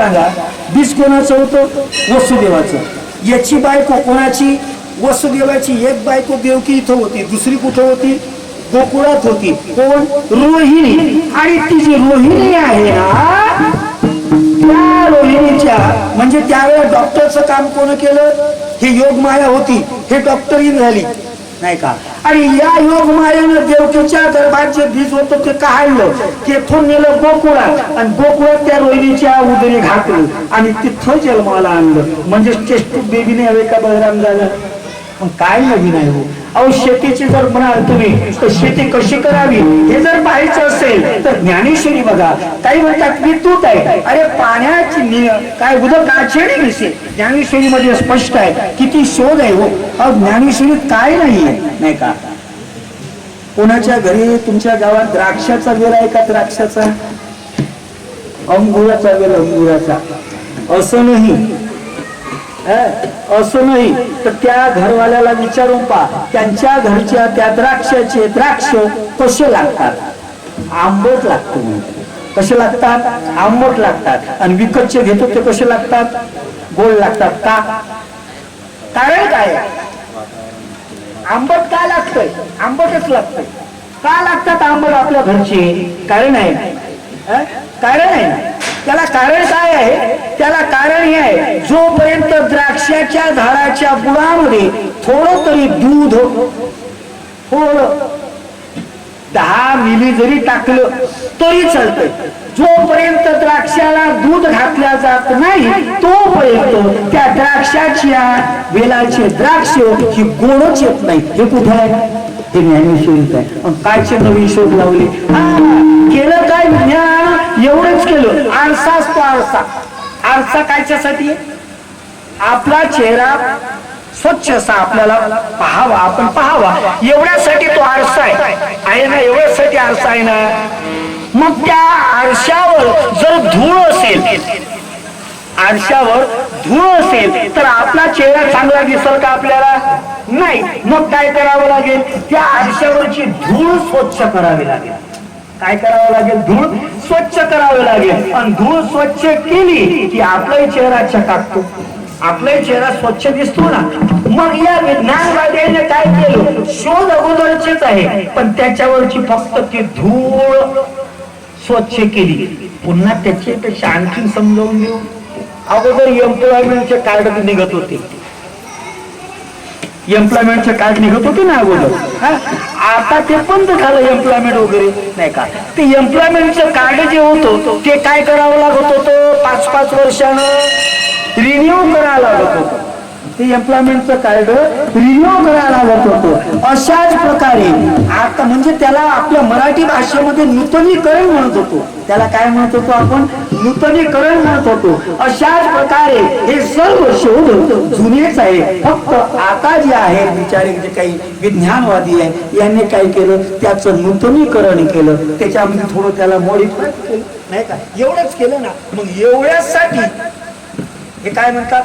सांगा बीज कोणाचं होतं? वसुदेवाचं. याची बायको कोणाची? वसुदेवाची एक बायको देवकी इथं होती दुसरी कुठं होती? गोकुळात होती. कोण? रोहिणी. आणि ती जी रोहिणी आहे ना त्या रोहिणीच्या म्हणजे त्यावेळेला डॉक्टरचं काम कोण केलं? हे योग माया होती. हे डॉक्टरी झाली. नाही का? आणि या योगमायानं देवकीच्या दरबार जे बीज होतं ते काढलं तेथून नेलं गोकुळात. आणि गोकुळात त्या रोहिणीच्या उदरी घातलं. आणि तिथं जन्माला आणलं. म्हणजे टेस्ट बेबीने हवे का बळराम झालं मग काय नवीन आहे हो? अहो शेतीची जर म्हणाल तुम्ही तर शेती कशी करावी? हे जर पाहायचं असेल तर ज्ञानेश्वरी बघा. काही म्हणतात विद्युत आहे. अरे पाण्याची काय उदकाचे विषय ज्ञानेश्वरी मध्ये स्पष्ट आहे किती शोध आहे हो. अ ज्ञानेश्वरीत काय नाही नाही का? कोणाच्या घरी तुमच्या गावात द्राक्षाचा वेल आहे का द्राक्षाचा? अंगुराचा वेल अंगुराचा. असं नाही. असं नाही. तर त्या घरवाल्याला विचारून पा त्यांच्या घरच्या त्या द्राक्षाचे द्राक्ष कसे लागतात? आंबट लागतो म्हणते. कसे लागतात? आंबट लागतात. आणि विकतचे घेतो ते कसे लागतात? गोड लागतात का? कारण काय? आंबट का लागतंय? आंबटच लागतंय. का लागतात आंबट आपल्या घरचे? कारण आहे. कारण आहे त्याला कारण काय आहे? त्याला कारण हे आहे. जोपर्यंत द्राक्षाच्या झाडाच्या बुडामध्ये थोडं तरी दूध थोडं दहा मिली जरी टाकलं तरी चालतंय. जोपर्यंत द्राक्षाला दूध घातल्या जात नाही तोपर्यंत त्या द्राक्षाच्या वेलाचे द्राक्ष ही गोडच येत नाही हे कुठे आहे? हे ज्ञानेश्वरीच आहे. कायचे नवीन शोध लावले? हा, केलं काय ज्ञान? एवढंच केलं. आरसा असतो आरसा. आरसा कायच्यासाठी? आपला चेहरा स्वच्छ असा आपल्याला पाहावा आपण पाहावा. एवढ्यासाठी तो आरसा आहे. आहे ना एवढ्यासाठी आरसा आहे ना? मग त्या आरशावर जर धूळ असेल आरशावर धूळ असेल तर आपला चेहरा चांगला दिसल का आपल्याला? नाही. मग काय करावं लागेल? त्या आरशावरची धूळ स्वच्छ करावी लागेल. काय करावं लागेल? धूळ स्वच्छ करावी लागेल. आणि धूळ स्वच्छ केली की आपलाही चेहरा चकाकतो आपलाही चेहरा स्वच्छ दिसतो ना मग या विज्ञानवाद्याने काय केलं? शोध अगोदरचेच आहे पण त्याच्यावरची फक्त ती धूळ स्वच्छ केली. पुन्हा त्याच्यापेक्षा आणखीन समजावून घेऊ. अगोदर एम्प्लॉयमेंटचे कार्ड निघत होते. एम्प्लॉयमेंटचे कार्ड निघत होते ना अगोदर. आता ते बंद झालं एम्प्लॉयमेंट वगैरे. नाही का? ते एम्प्लॉयमेंटचं कार्ड जे होतं ते काय करावं लागत होतं? पाच पाच वर्षानं. रिन्यू करायला लागत होतं. ते एम्प्लॉयमेंटचं कार्ड रिन्यू करायला लागत होतं. अशाच प्रकारे आता म्हणजे त्याला आपल्या मराठी भाषेमध्ये नूतनीकरण म्हणत होतो. त्याला काय म्हणत होतो आपण? नूतनीकरण म्हणत होतो. अशाच प्रकारे हे सर्व शोध जुनेच आहे. फक्त आता जे आहे बिचारे जे काही विज्ञानवादी आहे यांनी काय केलं? त्याचं नूतनीकरण केलं. त्याच्यामध्ये थोडं त्याला मॉडिफाय केलं. नाही का? एवढंच केलं ना. मग एवढ्यासाठी हे काय म्हणतात